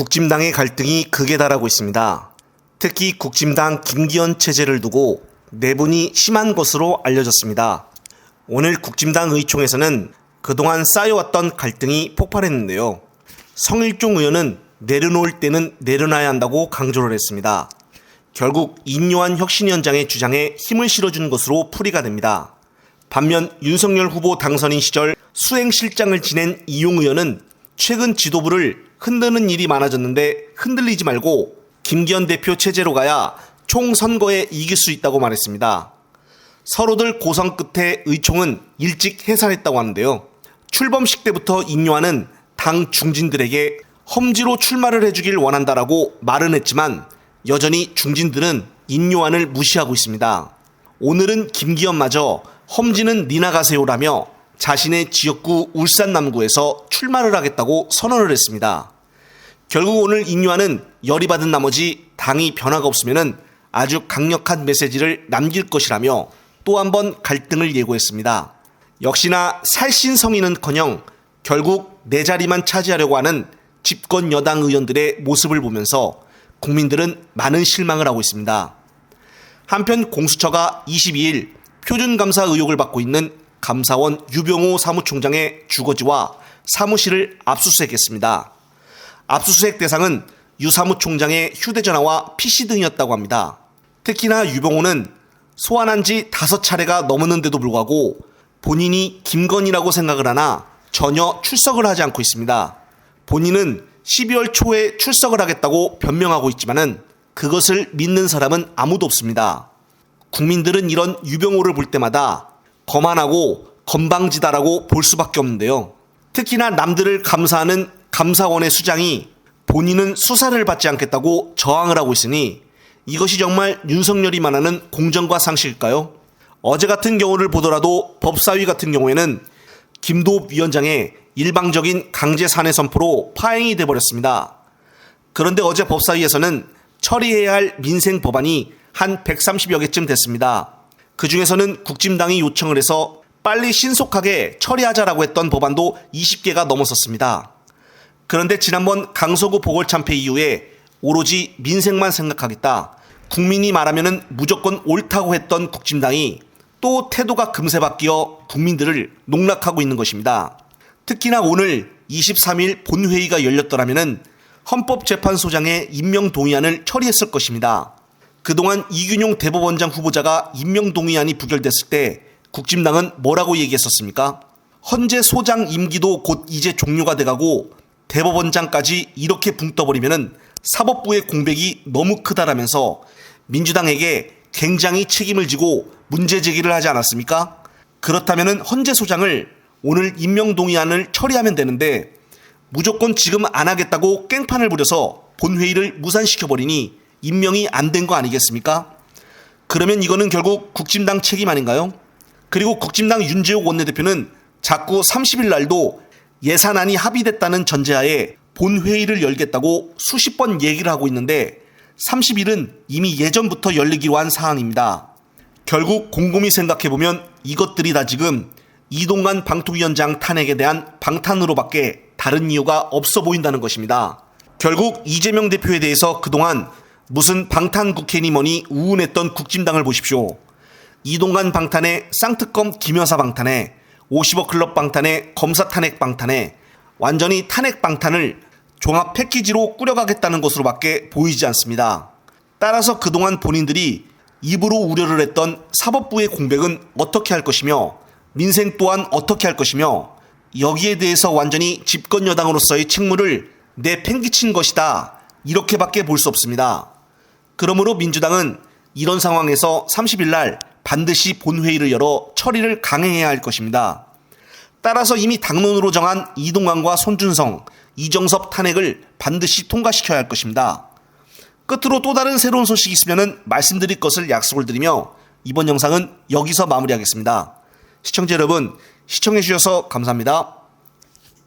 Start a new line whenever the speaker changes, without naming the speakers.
국짐당의 갈등이 극에 달하고 있습니다. 특히 국짐당 김기현 체제를 두고 내분이 심한 것으로 알려졌습니다. 오늘 국짐당 의총에서는 그동안 쌓여왔던 갈등이 폭발했는데요. 성일종 의원은 내려놓을 때는 내려놔야 한다고 강조를 했습니다. 결국 인요한 혁신위원장의 주장에 힘을 실어준 것으로 풀이가 됩니다. 반면 윤석열 후보 당선인 시절 수행실장을 지낸 이용 의원은 최근 지도부를 흔드는 일이 많아졌는데 흔들리지 말고 김기현 대표 체제로 가야 총선거에 이길 수 있다고 말했습니다. 서로들 고성 끝에 의총은 일찍 해산했다고 하는데요. 출범식 때부터 인요한은 당 중진들에게 험지로 출마를 해주길 원한다라고 말은 했지만 여전히 중진들은 인요한을 무시하고 있습니다. 오늘은 김기현마저 험지는 니나 가세요라며 자신의 지역구 울산 남구에서 출마를 하겠다고 선언을 했습니다. 결국 오늘 인요한은 열이 받은 나머지 당이 변화가 없으면 아주 강력한 메시지를 남길 것이라며 또 한 번 갈등을 예고했습니다. 역시나 살신성의는커녕 결국 내 자리만 차지하려고 하는 집권 여당 의원들의 모습을 보면서 국민들은 많은 실망을 하고 있습니다. 한편 공수처가 22일 표준감사 의혹을 받고 있는 감사원 유병호 사무총장의 주거지와 사무실을 압수수색했습니다. 압수수색 대상은 유 사무 총장의 휴대전화와 PC 등이었다고 합니다. 특히나 유병호는 소환한 지 다섯 차례가 넘었는데도 불구하고 본인이 김건희라고 생각을 하나 전혀 출석을 하지 않고 있습니다. 본인은 12월 초에 출석을 하겠다고 변명하고 있지만은 그것을 믿는 사람은 아무도 없습니다. 국민들은 이런 유병호를 볼 때마다 거만하고 건방지다라고 볼 수밖에 없는데요. 특히나 남들을 감사하는 감사원의 수장이 본인은 수사를 받지 않겠다고 저항을 하고 있으니 이것이 정말 윤석열이 말하는 공정과 상식일까요? 어제 같은 경우를 보더라도 법사위 같은 경우에는 김도읍 위원장의 일방적인 강제 산해 선포로 파행이 돼버렸습니다. 그런데 어제 법사위에서는 처리해야 할 민생 법안이 한 130여 개쯤 됐습니다. 그 중에서는 국짐당이 요청을 해서 빨리 신속하게 처리하자라고 했던 법안도 20개가 넘었었습니다. 그런데 지난번 강서구 보궐참패 이후에 오로지 민생만 생각하겠다. 국민이 말하면 무조건 옳다고 했던 국짐당이 또 태도가 금세 바뀌어 국민들을 농락하고 있는 것입니다. 특히나 오늘 23일 본회의가 열렸더라면 헌법재판소장의 임명 동의안을 처리했을 것입니다. 그동안 이균용 대법원장 후보자가 임명 동의안이 부결됐을 때 국짐당은 뭐라고 얘기했었습니까? 헌재 소장 임기도 곧 이제 종료가 돼가고 대법원장까지 이렇게 붕 떠버리면 사법부의 공백이 너무 크다라면서 민주당에게 굉장히 책임을 지고 문제 제기를 하지 않았습니까? 그렇다면 헌재 소장을 오늘 임명 동의안을 처리하면 되는데 무조건 지금 안 하겠다고 깽판을 부려서 본회의를 무산시켜버리니 임명이 안 된 거 아니겠습니까? 그러면 이거는 결국 국짐당 책임 아닌가요? 그리고 국짐당 윤재욱 원내대표는 자꾸 30일 날도 예산안이 합의됐다는 전제하에 본회의를 열겠다고 수십 번 얘기를 하고 있는데 30일은 이미 예전부터 열리기로 한 사항입니다. 결국 곰곰이 생각해보면 이것들이 다 지금 이동관 방통위원장 탄핵에 대한 방탄으로밖에 다른 이유가 없어 보인다는 것입니다. 결국 이재명 대표에 대해서 그동안 무슨 방탄 국회니 뭐니 우운했던 국짐당을 보십시오. 이동관 방탄에 쌍특검 김여사 방탄에 50억 클럽 방탄에 검사 탄핵 방탄에 완전히 탄핵 방탄을 종합 패키지로 꾸려가겠다는 것으로밖에 보이지 않습니다. 따라서 그동안 본인들이 입으로 우려를 했던 사법부의 공백은 어떻게 할 것이며 민생 또한 어떻게 할 것이며 여기에 대해서 완전히 집권 여당으로서의 책무를 내팽개친 것이다. 이렇게밖에 볼 수 없습니다. 그러므로 민주당은 이런 상황에서 30일 날 반드시 본회의를 열어 처리를 강행해야 할 것입니다. 따라서 이미 당론으로 정한 이동관과 손준성, 이정섭 탄핵을 반드시 통과시켜야 할 것입니다. 끝으로 또 다른 새로운 소식이 있으면 말씀드릴 것을 약속을 드리며 이번 영상은 여기서 마무리하겠습니다. 시청자 여러분, 시청해주셔서 감사합니다.